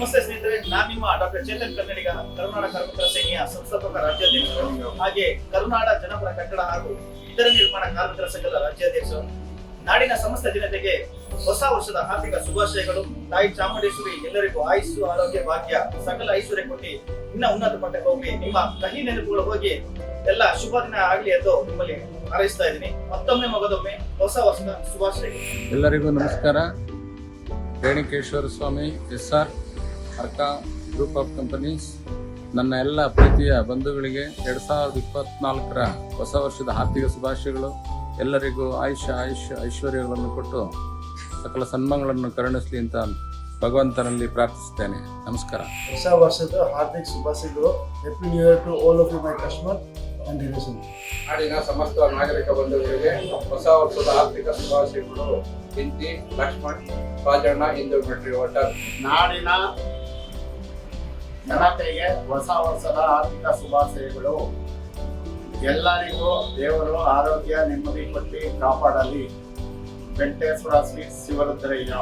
ವೀಕ್ಷಕರೇ ನಾನು ನಿಮ್ಮ ಡಾಕ್ಟರ್ ಚೇತನ್ ಕನ್ನಡಿಗ, ಕರುನಾಡ ಕಾರ್ಮಿಕರ ಸೇನೆಯ ಸಂಸ್ಥಾಪಕ ರಾಜ್ಯಾಧ್ಯಕ್ಷರು. ಹಾಗೆ ಕರುನಾಡ ಜನಪರ ಕಟ್ಟಡ ಹಾಗೂ ಇತರ ನಿರ್ಮಾಣ ಕಾರ್ಮಿಕರ ಸಂಘದ ರಾಜ್ಯಾಧ್ಯಕ್ಷರು. ನಾಡಿನ ಸಮಸ್ತ ಜನತೆಗೆ ಹೊಸ ವರ್ಷದ ಆರ್ಥಿಕ ಶುಭಾಶಯಗಳು. ತಾಯಿ ಚಾಮುಂಡೇಶ್ವರಿ ಎಲ್ಲರಿಗೂ ಆಯುಸ್ಸು, ಆರೋಗ್ಯ, ಭಾಗ್ಯ, ಸಕಲ ಐಶ್ವರ್ಯ ಕೊಟ್ಟಿ ಇನ್ನ ಉನ್ನತ ಮಟ್ಟಕ್ಕೆ ಹೋಗಿ ನಿಮ್ಮ ಕಹಿ ನೆನಪುಗಳು ಹೋಗಿ ಎಲ್ಲ ಶುಭ ದಿನ ಆಗಲಿ ಎಂದು ನಿಮ್ಮಲ್ಲಿ ಹಾರೈಸ್ತಾ ಇದ್ದೀನಿ. ಮತ್ತೊಮ್ಮೆ ಮಗದೊಮ್ಮೆ ಹೊಸ ವರ್ಷದ ಶುಭಾಶಯಗಳು. ಎಲ್ಲರಿಗೂ ನಮಸ್ಕಾರ. Renukeshwara Swamy, S R. Arka group of companies ನನ್ನ ಎಲ್ಲ ಪ್ರೀತಿಯ ಬಂಧುಗಳಿಗೆ ಎರಡು ಸಾವಿರದ ಇಪ್ಪತ್ನಾಲ್ಕರ ಹೊಸ ವರ್ಷದ ಹಾರ್ದಿಕ ಶುಭಾಶಯಗಳು. ಎಲ್ಲರಿಗೂ ಆಯುಷ್ಯ ಆಯುಷ್ಯ ಐಶ್ವರ್ಯಗಳನ್ನು ಕೊಟ್ಟು ಸಕಲ ಸನ್ಮಾನಗಳನ್ನು ಕರುಣಿಸಲಿ ಅಂತ ಭಗವಂತನಲ್ಲಿ ಪ್ರಾರ್ಥಿಸುತ್ತೇನೆ. ನಮಸ್ಕಾರ. ಹೊಸ ವರ್ಷದ ಹಾರ್ದಿಕ ಶುಭಾಶಯಗಳು. Happy new year to all of you my customer and relation ನಾಡಿನ ಸಮಸ್ತ ನಾಗರಿಕ ಬಂಧುಗಳಿಗೆ ಹೊಸ ವರ್ಷದ ಆರ್ಥಿಕ ಶುಭಾಶಯಗಳು. ಹಿಂದಿ ಲಕ್ಷ್ಮಣ್ ರಾಜಣ್ಣ ಇಂದು ಬಿಟ್ರಿ ವಾಟರ್ ನಾಡಿನ ಜನತೆಗೆ ಹೊಸ ವರ್ಷದ ಆರ್ಥಿಕ ಶುಭಾಶಯಗಳು. ಎಲ್ಲರಿಗೂ ದೇವರು ಆರೋಗ್ಯ ನೆಮ್ಮದಿ ಕೊಟ್ಟು ಕಾಪಾಡಲಿ. ವೆಂಕಟೇಶ್ವರ ಶ್ರೀ ಶಿವರುದ್ರಯ್ಯ.